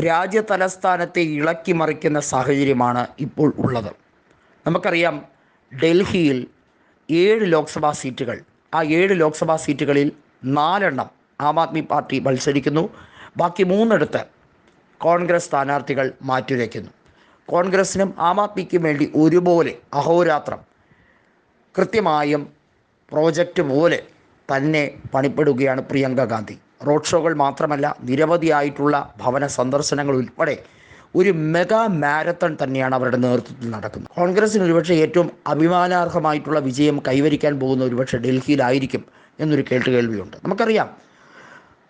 രാജ്യ തലസ്ഥാനത്തെ ഇളക്കി മറിക്കുന്ന സാഹചര്യമാണ് ഇപ്പോൾ ഉള്ളത്. നമുക്കറിയാം ഡൽഹിയിൽ ഏഴ് ലോക്സഭാ സീറ്റുകൾ. ആ ഏഴ് ലോക്സഭാ സീറ്റുകളിൽ നാലെണ്ണം ആം ആദ്മി പാർട്ടി മത്സരിക്കുന്നു. ബാക്കി മൂന്നിടത്ത് കോൺഗ്രസ് സ്ഥാനാർത്ഥികൾ മാറ്റിവയ്ക്കുന്നു കോൺഗ്രസിനും ആം ആദ്മിക്കും വേണ്ടി ഒരുപോലെ അഹോരാത്രം കൃത്യമായും പ്രോജക്റ്റ് പോലെ തന്നെ പണിപ്പെടുകയാണ് പ്രിയങ്ക ഗാന്ധി. റോഡ് ഷോകൾ മാത്രമല്ല നിരവധിയായിട്ടുള്ള ഭവന സന്ദർശനങ്ങൾ ഉൾപ്പെടെ ഒരു മെഗാ മാരത്തൺ തന്നെയാണ് അവരുടെ നേതൃത്വത്തിൽ നടക്കുന്നത്. കോൺഗ്രസിന് ഒരുപക്ഷെ ഏറ്റവും അഭിമാനാർഹമായിട്ടുള്ള വിജയം കൈവരിക്കാൻ പോകുന്ന ഒരുപക്ഷെ ഡൽഹിയിലായിരിക്കും എന്നൊരു കേട്ടുകേൾവിയുണ്ട് നമുക്കറിയാം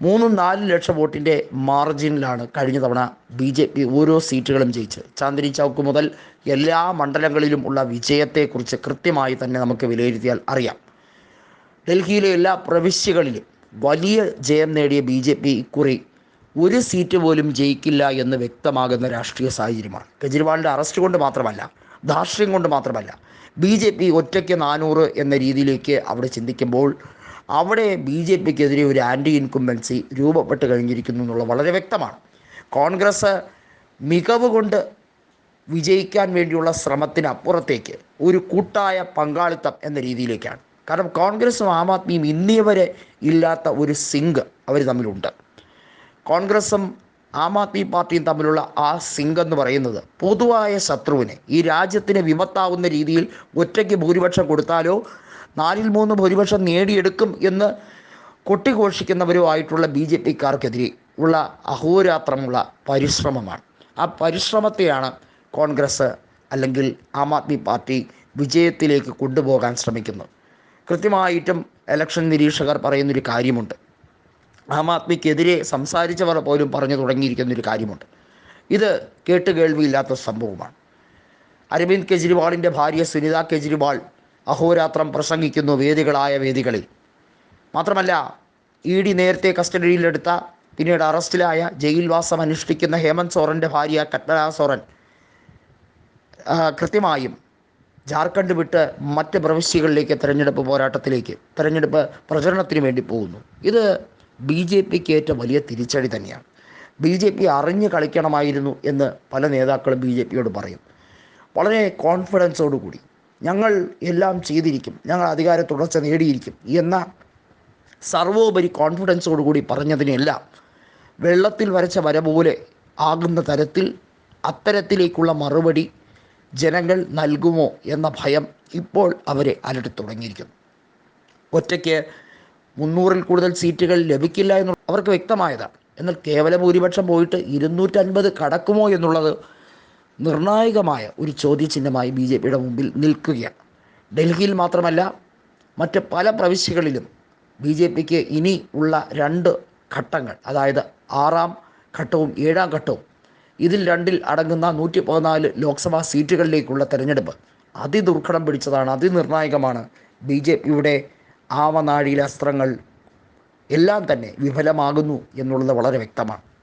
മൂന്നും നാല് ലക്ഷം വോട്ടിന്റെ മാർജിനിലാണ് കഴിഞ്ഞ തവണ ബി ജെ പി ഓരോ സീറ്റുകളും ജയിച്ച് ചാന്ദിനി ചൗക്ക് മുതൽ എല്ലാ മണ്ഡലങ്ങളിലും ഉള്ള വിജയത്തെക്കുറിച്ച് കൃത്യമായി തന്നെ നമുക്ക് വിലയിരുത്തിയാൽ അറിയാം. ഡൽഹിയിലെ എല്ലാ പ്രവിശ്യകളിലും വലിയ ജയം നേടിയ ബി ജെ പി ഇക്കുറി ഒരു സീറ്റ് പോലും ജയിക്കില്ല എന്ന് വ്യക്തമാകുന്ന രാഷ്ട്രീയ സാഹചര്യമാണ്. കെജ്രിവാളിന്റെ അറസ്റ്റ് കൊണ്ട് മാത്രമല്ല ധാർഷ്ട്യം കൊണ്ട് മാത്രമല്ല ബി ജെ പി ഒറ്റയ്ക്ക് നാനൂറ് എന്ന രീതിയിലേക്ക് അവിടെ ചിന്തിക്കുമ്പോൾ അവിടെ ബി ജെ പിക്കെതിരെ ഒരു ആന്റി ഇൻകുംബൻസി രൂപപ്പെട്ട് കഴിഞ്ഞിരിക്കുന്നു എന്നുള്ളത് വളരെ വ്യക്തമാണ്. കോൺഗ്രസ് മികവ് കൊണ്ട് വിജയിക്കാൻ വേണ്ടിയുള്ള ശ്രമത്തിനപ്പുറത്തേക്ക് ഒരു കൂട്ടായ പങ്കാളിത്തം എന്ന രീതിയിലേക്കാണ്. കാരണം കോൺഗ്രസും ആം ആദ്മിയും ഇന്നേ വരെ ഇല്ലാത്ത ഒരു സിങ്ക് അവർ തമ്മിലുണ്ട്. കോൺഗ്രസും ആം ആദ്മി പാർട്ടിയും തമ്മിലുള്ള ആ സിങ്ക് എന്ന് പറയുന്നത് പൊതുവായ ശത്രുവിനെ ഈ രാജ്യത്തിന് വിമത്താവുന്ന രീതിയിൽ ഒറ്റയ്ക്ക് ഭൂരിപക്ഷം കൊടുത്താലോ നാലിൽ മൂന്ന് ഭൂരിപക്ഷം നേടിയെടുക്കും എന്ന് കൊട്ടിഘോഷിക്കുന്നവരുമായിട്ടുള്ള ബി ജെ പിക്കാർക്കെതിരെ ഉള്ള അഹോരാത്രമുള്ള പരിശ്രമമാണ്. ആ പരിശ്രമത്തെയാണ് കോൺഗ്രസ് അല്ലെങ്കിൽ ആം ആദ്മി പാർട്ടി വിജയത്തിലേക്ക് കൊണ്ടുപോകാൻ ശ്രമിക്കുന്നത്. കൃത്യമായിട്ടും ഇലക്ഷൻ നിരീക്ഷകർ പറയുന്നൊരു കാര്യമുണ്ട്. ആം ആദ്മിക്കെതിരെ സംസാരിച്ചവർ പോലും പറഞ്ഞു തുടങ്ങിയിരിക്കുന്നൊരു കാര്യമുണ്ട്. ഇത് കേട്ട് കേൾവിയില്ലാത്ത സംഭവമാണ്. അരവിന്ദ് കെജ്രിവാളിന്റെ ഭാര്യ സുനിത കെജ്രിവാൾ അഹോരാത്രം പ്രസംഗിക്കുന്നു വേദികളായ വേദികളിൽ. മാത്രമല്ല ഇ ഡി നേരത്തെ കസ്റ്റഡിയിലെടുത്ത പിന്നീട് അറസ്റ്റിലായ ജയിൽവാസം അനുഷ്ഠിക്കുന്ന ഹേമന്ത് സോറന്റെ ഭാര്യ കത്ന സോറൻ കൃത്യമായും ജാർഖണ്ഡ് വിട്ട് മറ്റ് പ്രവിശ്യകളിലേക്ക് തെരഞ്ഞെടുപ്പ് പോരാട്ടത്തിലേക്ക് തെരഞ്ഞെടുപ്പ് പ്രചരണത്തിന് വേണ്ടി പോകുന്നു. ഇത് ബി ജെ പിക്ക് ഏറ്റവും വലിയ തിരിച്ചടി തന്നെയാണ്. ബി ജെ പി അറിഞ്ഞ് കളിക്കണമായിരുന്നു എന്ന് പല നേതാക്കളും ബി ജെ പിയോട് പറയും. വളരെ കോൺഫിഡൻസോടുകൂടി ഞങ്ങൾ എല്ലാം ചെയ്തിരിക്കും. ഞങ്ങൾ അധികാര തുടർച്ച നേടിയിരിക്കും എന്ന സർവോപരി കോൺഫിഡൻസോടുകൂടി പറഞ്ഞതിനെല്ലാം വെള്ളത്തിൽ വരച്ച വര പോലെ ആകുന്ന തരത്തിൽ അത്തരത്തിലേക്കുള്ള മറുപടി ജനങ്ങൾ നൽകുമോ എന്ന ഭയം ഇപ്പോൾ അവരെ അലട്ടിത്തുടങ്ങിയിരിക്കുന്നു ഒറ്റയ്ക്ക് മുന്നൂറിൽ കൂടുതൽ സീറ്റുകൾ ലഭിക്കില്ല എന്ന് അവർക്ക് വ്യക്തമായതാണ്. എന്നാൽ കേവല ഭൂരിപക്ഷം പോയിട്ട് ഇരുന്നൂറ്റൻപത് കടക്കുമോ എന്നുള്ളത് നിർണായകമായ ഒരു ചോദ്യചിഹ്നമായി ബി ജെ പിയുടെ മുമ്പിൽ നിൽക്കുകയാണ്. ഡൽഹിയിൽ മാത്രമല്ല മറ്റ് പല പ്രവിശ്യകളിലും ബി ജെ പിക്ക് ഇനി ഉള്ള രണ്ട് ഘട്ടങ്ങൾ അതായത് ആറാം ഘട്ടവും ഏഴാം ഘട്ടവും ഇതിൽ രണ്ടിൽ അടങ്ങുന്ന നൂറ്റി പതിനാല് ലോക്സഭാ സീറ്റുകളിലേക്കുള്ള തെരഞ്ഞെടുപ്പ്. അതിദുർഘടം പിടിച്ചതാണ് അതിനിർണായകമാണ്. ബി ജെ പിയുടെ ആവനാഴിയിലെ അസ്ത്രങ്ങൾ എല്ലാം തന്നെ വിഫലമാകുന്നു എന്നുള്ളത് വളരെ വ്യക്തമാണ്.